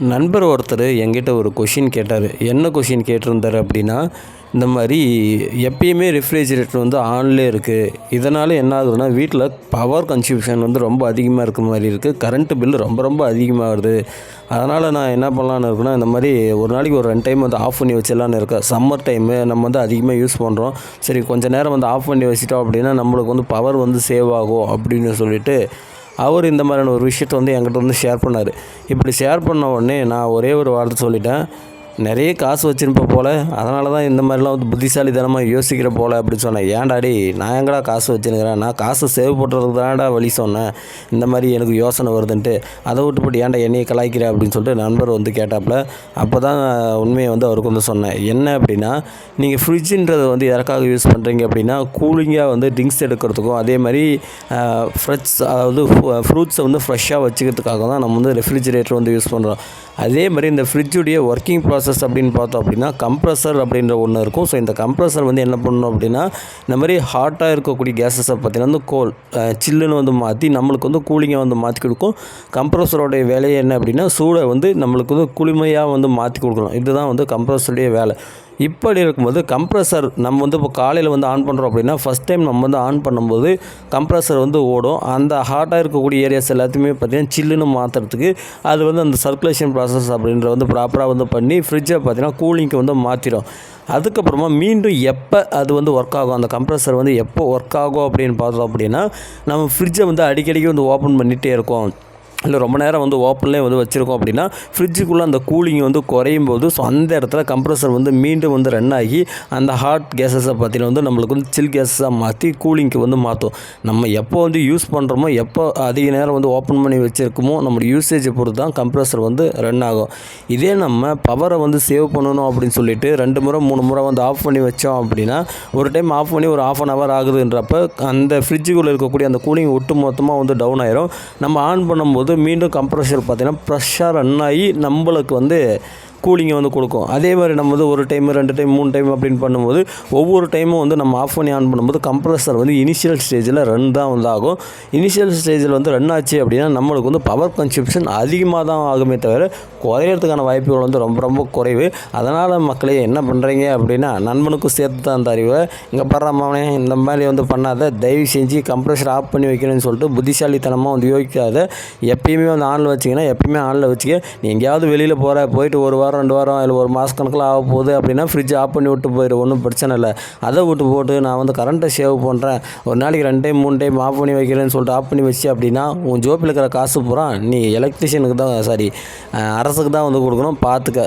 நண்பர் ஒருத்தர் என்கிட்ட ஒரு கொஷின் கேட்டார். என்ன கொஷின் கேட்டிருந்தார் அப்படின்னா இந்த மாதிரி எப்பயுமே ரெஃப்ரிஜிரேட்டர் வந்து ஆன்லேயே இருக்குது இதனால் என்ன ஆகுதுன்னா வீட்டில் பவர் கன்சியூஷன் வந்து ரொம்ப அதிகமாக இருக்க மாதிரி இருக்குது கரண்ட்டு பில்லு ரொம்ப ரொம்ப அதிகமாகுது அதனால் நான் என்ன பண்ணலான்னு இருக்கேன்னா இந்த மாதிரி ஒரு நாளைக்கு ஒரு ரெண்டு டைம் வந்து ஆஃப் பண்ணி வச்சிடலான்னு இருக்கேன். சம்மர் டைமு நம்ம வந்து அதிகமாக யூஸ் பண்ணுறோம் சரி கொஞ்ச நேரம் வந்து ஆஃப் பண்ணி வச்சிட்டோம் அப்படின்னா நம்மளுக்கு வந்து பவர் வந்து சேவ் ஆகும் அப்படின்னு சொல்லிட்டு அவர் இந்த மாதிரியான ஒரு விஷயத்தை வந்து என்கிட்ட வந்து ஷேர் பண்ணார். இப்படி ஷேர் பண்ண உடனே நான் ஒரே ஒரு வார்த்தை சொல்லிட்டேன். நிறைய காசு வச்சிருப்ப போல். அதனால தான் இந்த மாதிரிலாம் வந்து புத்திசாலித்தனமாக யோசிக்கிற போல் அப்படின்னு சொன்னேன். ஏன்டாடி நான் எங்கடா காசு வச்சுருக்கிறேன்? நான் காசு சேவ் பண்ணுறதுக்கு தானடா வழி சொன்னேன். இந்த மாதிரி எனக்கு யோசனை வருதுன்ட்டு. அதை விட்டுப்பட்டு ஏன்டா என்னையை கலாய்க்கிற அப்படின்னு சொல்லிட்டு நண்பர் வந்து கேட்டாப்புல. அப்போ தான் உண்மையை வந்து அவருக்கு வந்து சொன்னேன். என்ன அப்படின்னா நீங்கள் ஃப்ரிட்ஜுன்றதை வந்து எதற்காக யூஸ் பண்ணுறீங்க அப்படின்னா கூலிங்காக வந்து ட்ரிங்க்ஸ் எடுக்கிறதுக்கும் அதே மாதிரி ஃப்ரெஷ் அதாவது ஃப்ரூட்ஸை வந்து ஃப்ரெஷ்ஷாக வச்சுக்கிறதுக்காக தான் நம்ம வந்து ரெஃப்ரிஜிரேட்டர் வந்து யூஸ் பண்ணுறோம் அதே மாதிரி இந்த ஃப்ரிட்ஜுடைய ஒர்க்கிங் ப்ராசஸ் அப்படின்னு பார்த்தோம் அப்படின்னா கம்ப்ரஸர் அப்படின்ற ஒன்று இருக்கும். ஸோ இந்த கம்ப்ரஸர் வந்து என்ன பண்ணணும் அப்படின்னா இந்த மாதிரி ஹாட்டாக இருக்கக்கூடிய கேஸஸை பார்த்தீங்கன்னா வந்து கோல் சில்லுன்னு வந்து மாற்றி நம்மளுக்கு வந்து கூலிங்கை வந்து மாற்றி கொடுக்கும். கம்ப்ரஸரோடைய வேலையை என்ன அப்படின்னா சூடை வந்து நம்மளுக்கு வந்து குளிமையாக வந்து மாற்றி கொடுக்கணும். இதுதான் வந்து கம்ப்ரஸருடைய வேலை. இப்படி இருக்கும்போது கம்ப்ரஸர் நம்ம வந்து இப்போ காலையில் வந்து ஆன் பண்ணுறோம் அப்படின்னா ஃபஸ்ட் டைம் நம்ம வந்து ஆன் பண்ணும்போது கம்ப்ரஸர் வந்து ஓடும். அந்த ஹாட்டாக இருக்கக்கூடிய ஏரியாஸ் எல்லாத்தையுமே பார்த்திங்கன்னா சில்லுன்னு மாற்றுறதுக்கு அது வந்து அந்த சர்க்குலேஷன் ப்ராசஸ் அப்படின்ற வந்து ப்ராப்பராக வந்து பண்ணி ஃப்ரிட்ஜை பார்த்திங்கன்னா கூலிங்க்கு வந்து மாற்றிடும் அதுக்கப்புறமா மீண்டும் எப்போ அது வந்து ஒர்க் ஆகும்? அந்த கம்ப்ரஸர் வந்து எப்போ ஒர்க் ஆகும் அப்படின்னு பார்த்தோம் அப்படின்னா நம்ம ஃப்ரிட்ஜை வந்து அடிக்கடிக்கு வந்து ஓப்பன் பண்ணிகிட்டே இருக்கோம். இல்லை ரொம்ப நேரம் வந்து ஓப்பன்லேயே வந்து வச்சுருக்கோம் அப்படின்னா ஃப்ரிட்ஜுக்குள்ளே அந்த கூலிங் வந்து குறையும் போது ஸோ அந்த இடத்துல கம்ப்ரஸர் வந்து மீண்டும் வந்து ரன் ஆகி அந்த ஹாட் கேஸஸை பார்த்தீங்கன்னா வந்து நம்மளுக்கு வந்து சில் கேஸஸாக மாற்றி கூலிங்க்கு வந்து மாற்றும் நம்ம எப்போ வந்து யூஸ் பண்ணுறோமோ எப்போ அதிக நேரம் வந்து ஓப்பன் பண்ணி வச்சுருக்கோமோ நம்மளோட யூசேஜை பொறுத்து தான் கம்ப்ரஸர் வந்து ரன் ஆகும். இதே நம்ம பவரை வந்து சேவ் பண்ணணும் அப்படின்னு சொல்லிட்டு ரெண்டு முறை மூணு முறை வந்து ஆஃப் பண்ணி வச்சோம் அப்படின்னா ஒரு டைம் ஆஃப் பண்ணி ஒரு ஆஃப் அன் ஹவர் ஆகுதுன்றப்ப அந்த ஃப்ரிட்ஜுக்குள்ளே இருக்கக்கூடிய அந்த கூலிங் ஒட்டு மொத்தமாக வந்து டவுன் ஆயிரும். நம்ம ஆன் பண்ணும்போது மீண்டும் கம்ப்ரஷர் பார்த்திங்கன்னா ப்ரெஷ்ஷாக ரன் ஆகி நம்மளுக்கு வந்து கூலிங்கை வந்து கொடுக்கும். அதே மாதிரி நம்ம வந்து ஒரு டைம் ரெண்டு டைம் மூணு டைம் அப்படின்னு பண்ணும்போது ஒவ்வொரு டைமும் வந்து நம்ம ஆஃப் பண்ணி ஆன் பண்ணும்போது கம்ப்ரஸர் வந்து இனிஷியல் ஸ்டேஜில் ரன் தான் வந்து ஆகும். இனிஷியல் ஸ்டேஜில் வந்து ரன் ஆச்சு அப்படின்னா நம்மளுக்கு வந்து பவர் கன்சப்ஷன் அதிகமாக தான் ஆகுமே தவிர குறையிறதுக்கான வாய்ப்புகள் வந்து ரொம்ப ரொம்ப குறைவு. அதனால் மக்களே என்ன பண்ணுறீங்க அப்படின்னா நண்பனுக்கும் சேர்த்து தான் அந்த அறிவை. இங்கே படுறாமே இந்த மாதிரி வந்து பண்ணாத தயவு செஞ்சு கம்ப்ரஷர் ஆஃப் பண்ணி வைக்கணும்னு சொல்லிட்டு புத்திசாலித்தனமாக வந்து யோசிக்காத. எப்பயுமே வந்து ஆனில் வச்சிங்கன்னா எப்பயுமே ஆனில் வச்சுக்க. நீ எங்கேயாவது வெளியில் போகிற போயிட்டு ஒரு வாரம் ரெண்டு வாரம் இல்லை ஒரு மாத கணக்கில் ஆக போகுது அப்படின்னா ஃப்ரிட்ஜ் ஆஃப் பண்ணி விட்டு போயிடும் ஒன்றும் பிரச்சனை இல்லை. அதை விட்டு போட்டு நான் வந்து கரண்ட்டை சேவ் பண்ணுறேன் ஒரு நாளைக்கு ரெண்டு டைம் மூணு டைம் ஆஃப் பண்ணி வைக்கிறேன்னு சொல்லிட்டு ஆஃப் பண்ணி வச்சு அப்படின்னா உன் ஜோப்பில் இருக்கிற காசு பூரா நீ எலக்ட்ரிஷியனுக்கு தான் சாரி அரசுக்கு தான் வந்து கொடுக்கணும். பார்த்துக்க.